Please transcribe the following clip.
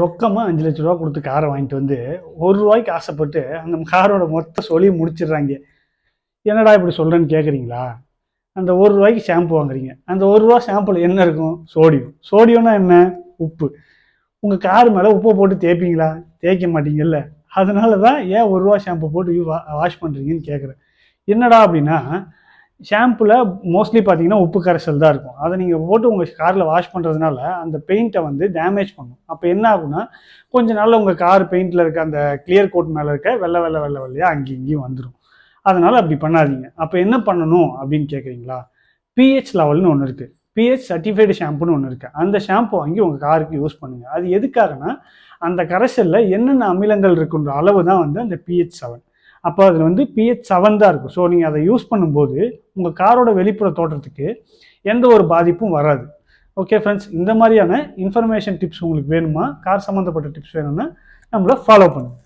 ரொக்கமாக அஞ்சு லட்ச ரூபா கொடுத்து காரை வாங்கிட்டு வந்து ஒரு ரூபாய்க்கு ஆசைப்பட்டு அந்த காரோட மொத்த சொல்லி முடிச்சிடுறாங்க. என்னடா இப்படி சொல்கிறேன்னு கேட்குறீங்களா அந்த ஒரு ரூபாய்க்கு ஷாம்பு வாங்குறீங்க. அந்த ஒரு ரூபா ஷாம்புல என்ன இருக்கும்? சோடியம் சோடியம்னா என்ன? உப்பு. உங்கள் கார் மேலே உப்பை போட்டு தேய்ப்பீங்களா? தேய்க்க மாட்டீங்கல்ல. அதனால தான் ஏன் ஒரு ரூபா ஷாம்பு போட்டு வாஷ் பண்ணுறீங்கன்னு கேட்குறேன் என்னடா அப்படின்னா ஷாம்புல மோஸ்ட்லி பார்த்தீங்கன்னா உப்பு கரைசல் தான் இருக்கும். அதை நீங்கள் போட்டு உங்கள் காரில் வாஷ் பண்ணுறதுனால அந்த பெயிண்ட்டை வந்து டேமேஜ் பண்ணும். அப்போ என்ன ஆகும்னா கொஞ்ச நாளில் உங்கள் கார் பெயிண்டில் இருக்க அந்த கிளியர் கோட் மேலே இருக்க வெள்ளை வெள்ளை வெள்ளை வெள்ளையாக அங்கேயும் இங்கேயும் வந்துடும் அதனால் அப்படி பண்ணாதீங்க. அப்போ என்ன பண்ணணும் அப்படின்னு கேட்குறீங்களா பிஹெச் லெவல்னு ஒன்று இருக்குது பிஹெச் சர்டிஃபைடு ஷாம்புன்னு ஒன்று இருக்குது அந்த ஷாம்பு வாங்கி உங்கள் காருக்கு யூஸ் பண்ணுங்கள் அது எதுக்காகனா அந்த கரைசலில் என்னென்ன அமிலங்கள் இருக்குன்ற அளவு தான் வந்து அந்த பிஹெச் செவன் அப்போ அதில் வந்து பிஹெச் செவன் தான் இருக்கும். ஸோ நீங்கள் அதை யூஸ் பண்ணும்போது உங்கள் காரோட வெளிப்புற தோற்றத்துக்கு எந்த ஒரு பாதிப்பும் வராது. ஓகே ஃப்ரெண்ட்ஸ் இந்த மாதிரியான இன்ஃபர்மேஷன் டிப்ஸ் உங்களுக்கு வேணுமா? கார் சம்மந்தப்பட்ட டிப்ஸ் வேணும்னா நம்மளை ஃபாலோ பண்ணுங்கள்